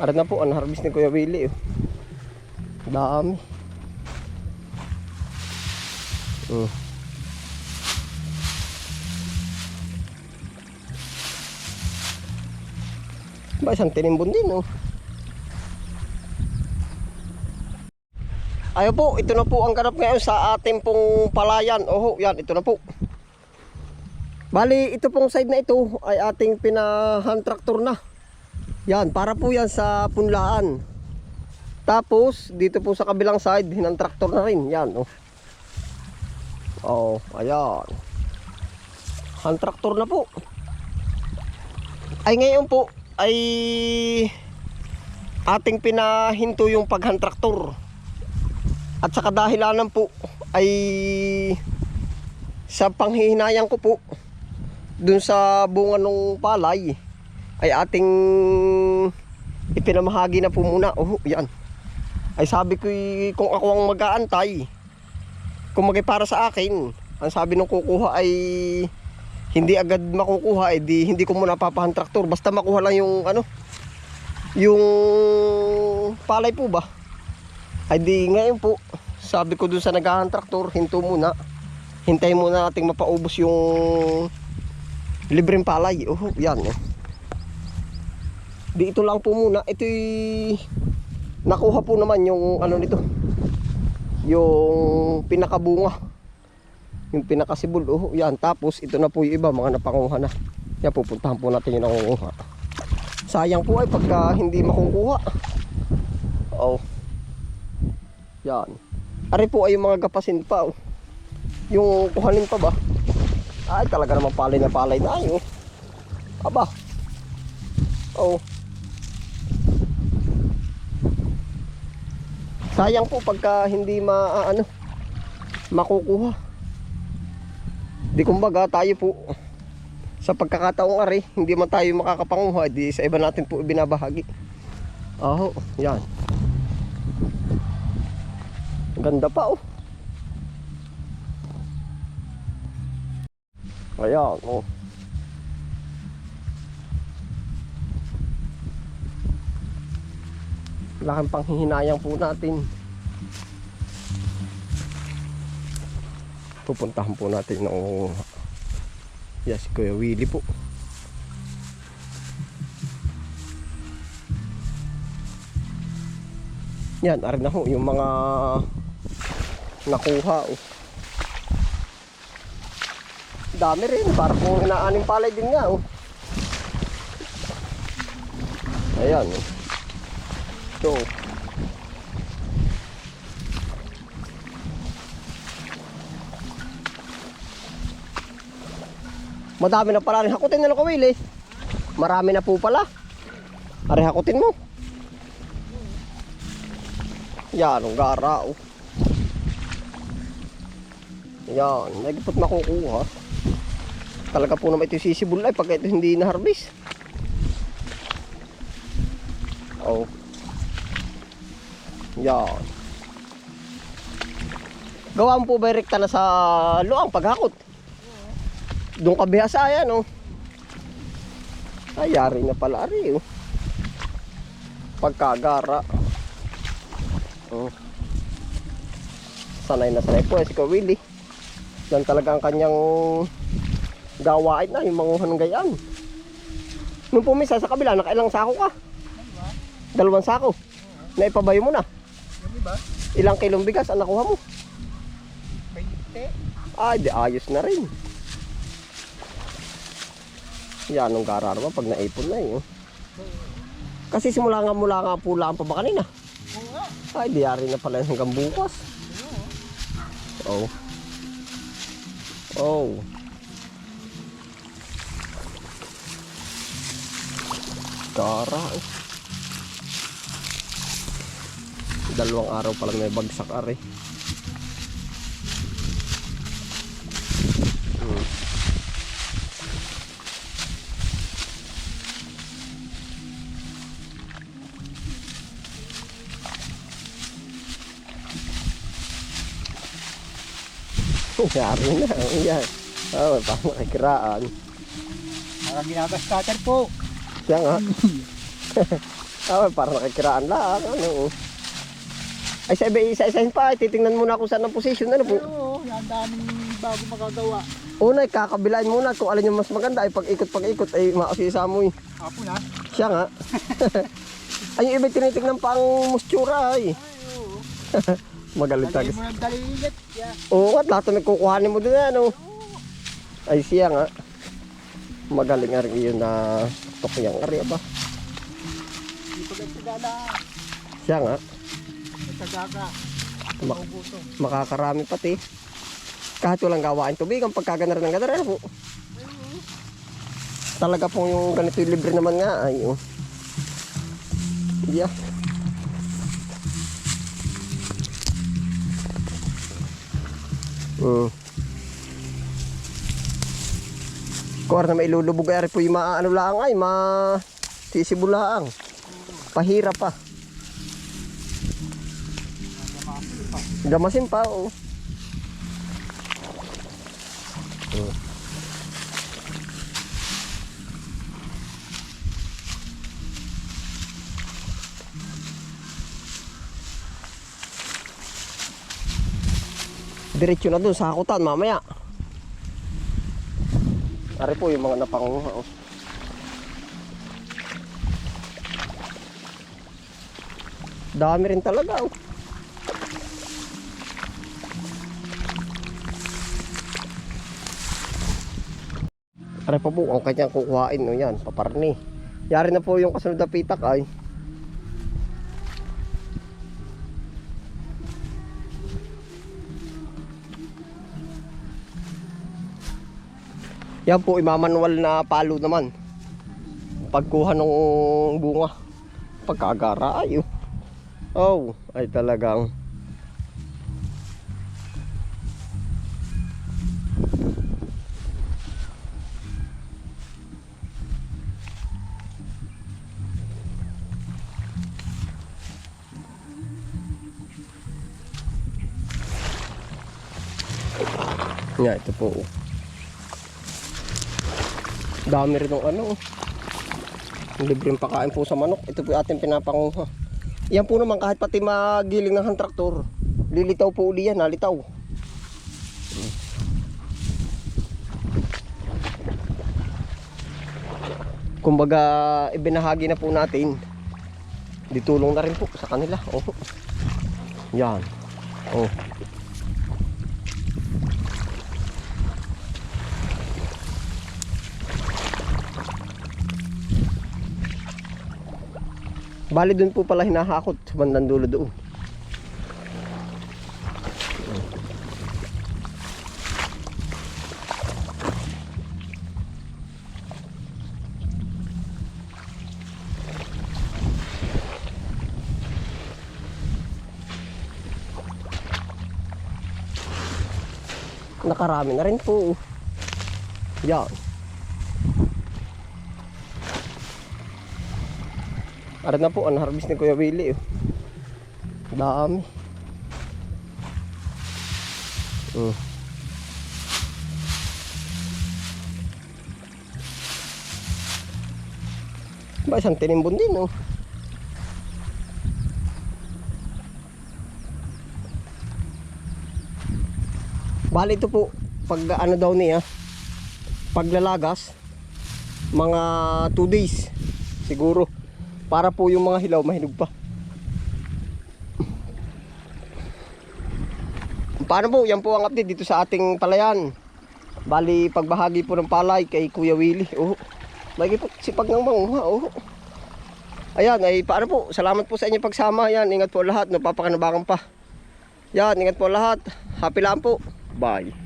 Ara na po, ang harvest ni Kuya Willie. Oh. Dami. Oh. Ba, isang tinimbon din, oh. Ayo po, ito na po ang ganap ngayon sa ating pong palayan. Oho, yan, ito na po. Bali, ito pong side na ito ay ating pinahan traktor na. Yan, para po yan sa punlaan. Tapos, dito po sa kabilang side, hinang traktor na rin. Yan, oh. Oh, ayan. Hand traktor na po. Ay ngayon po, ay ating pinahinto yung paghan traktor. At sa kadahilanan po ay sa panghihinayang ko po dun sa bunga ng palay ay ating ipinamahagi na po muna. Oh, yan. Ay sabi ko kung ako ang mag-aantay, kung magay para sa akin, ang sabi ng kukuha ay hindi agad makukuha, eh di hindi ko muna papahan traktor. Basta makuha lang yung ano, yung palay po ba? Ay di ngayon po, sabi ko dun sa nagahan traktor, hinto muna. Hintayin muna nating mapaubos yung libreng palay. Oh, yan oh. Di ito lang po muna. Ito'y nakuha po naman yung ano nito. Yung pinakabunga. Yung pinakasibol. Oh, yan. Tapos ito na po yung iba, mga napanguha na. Yan, pupuntahan po natin yung nakunguha. Sayang po ay pagka hindi makukuha. Oh. Yan. Ari po ay yung mga gapasin pa. Oh. Yung kuhanin pa ba? Ay, talaga naman palay na palay na ayo. Aba. Oh. Sayang po pagka hindi ma ano makukuha. Di kumbaga tayo po sa pagkakataong ari, hindi man tayo makakapanguha, di sa iba natin po ibinabahagi. Oh, yan. Ganda pa oh. Ayan, oh. Laking panghihinayang po natin. Pupuntahan po natin ng Yes, Kuya Willie po. Yan, arin na yung mga nakuha. Oh. Dami rin, para kung inaaning palay din nga. Oh. Ayan. Oh. Ito. Madami na pala rin. Hakutin na lang kawili. Marami na po pala. Ari hakutin mo. Yan, ang gara. Oh. Yan, nagipot makukuha. Talaga po naman ito yung sisibol ay ito hindi na-harvest. Oh. Yan. Gawaan po ba rekta na sa luang paghakot? Doon ka bihasa yan oh. Ay, yari na pala ari oh. Pagkagara. Oh. Sanay na sanay po eh, si Ka Willie. Yan talaga ang kanyang gawain na, yung manguha ng. Nung pumisa sa kabila, nakailang sako ka? Dalawang sako. Naipabayo mo na. Yan ba? Ilang kilong bigas ang nakuha mo? 20. Ay, di ayos na rin. Yan, ang gara naman pag naipon na eh. oh. Kasi simula nga mula nga pula ang pa ba kanina? Oo. Ay, di na pala hanggang bukas. Oh. Oh. Gara eh. Dalawang araw pa lang may bagsak are. Hmm. Yari na. Yan. Oh, parang makikiraan. Parang ginagas cutter po. Siya nga. Ah, para nakikiraan lang. Ano. Ay, sa iba, isa-isahin pa. Titingnan muna kung saan ang position. Ano po? Oo, daming bago magagawa. Una, kakabilain muna kung alin yung mas maganda. Ay, pag-ikot, pag-ikot, ay maasisa mo eh. Hapon ha? Siya nga. ay, yung iba tinitingnan pa ang mustura ay. Ay, oo. Magaling Dali tagas. mo ng dalilit. Yeah. Oo, at lahat na kukuhanin mo din ano. Ay, siya nga. Magaling nga rin yun na tukyang ari ba? Di pa nagsaga na. Siya nga. Nagsaga ka. Ma-. Makakarami pati. Kahit walang gawain tubig, ang pagkaganar ng gadar, ano po? Talaga po yung ganito yung libre naman nga. Ay, oh. Yeah. Mm. Kuwar na mailulubog ay po yung maano lang ay, ma sisibulaang. Pahira pa. Gamasin pa, oh. Diretso na dun sa hakutan mamaya. Ari po yung mga napanguha. Oh. Dami rin talaga. Oh. Ari pa po ang kanyang kukuhain. No, yan, paparni. Yari na po yung kasunod na pitak ay. Yan po, imamanual na palo naman. Pagkuha ng bunga. Pagkagara, ay oh. Oh, ay talagang. Yan, ito po. Dami rin ng ano. Libreng pakain po sa manok. Ito po ating pinapanguha. Yan po naman kahit pati magiling ng traktor. Lilitaw po uli yan, nalitaw. Kumbaga, ibinahagi na po natin. Ditulong na rin po sa kanila. Oh. Yan. Oh. Bali doon po pala hinahakot sa bandang dulo doon. Nakarami na rin po. Yan. Ara na po, ang harvest ni Kuya Willie. Oh. Dami. Mm. Ba, isang tinimbon din, oh. Bali ito po, pag ano daw niya, paglalagas, mga 2 days, siguro. Para po yung mga hilaw mahinog pa. Paano po? Yan po ang update dito sa ating palayan. Bali, pagbahagi po ng palay kay Kuya Willie. Oh. Sipag ng manguha. Oh. Ayan, ay paano po? Salamat po sa inyong pagsama. Yan, ingat po lahat. Napapakanabakan pa. Yan, ingat po lahat. Happy lang po. Bye.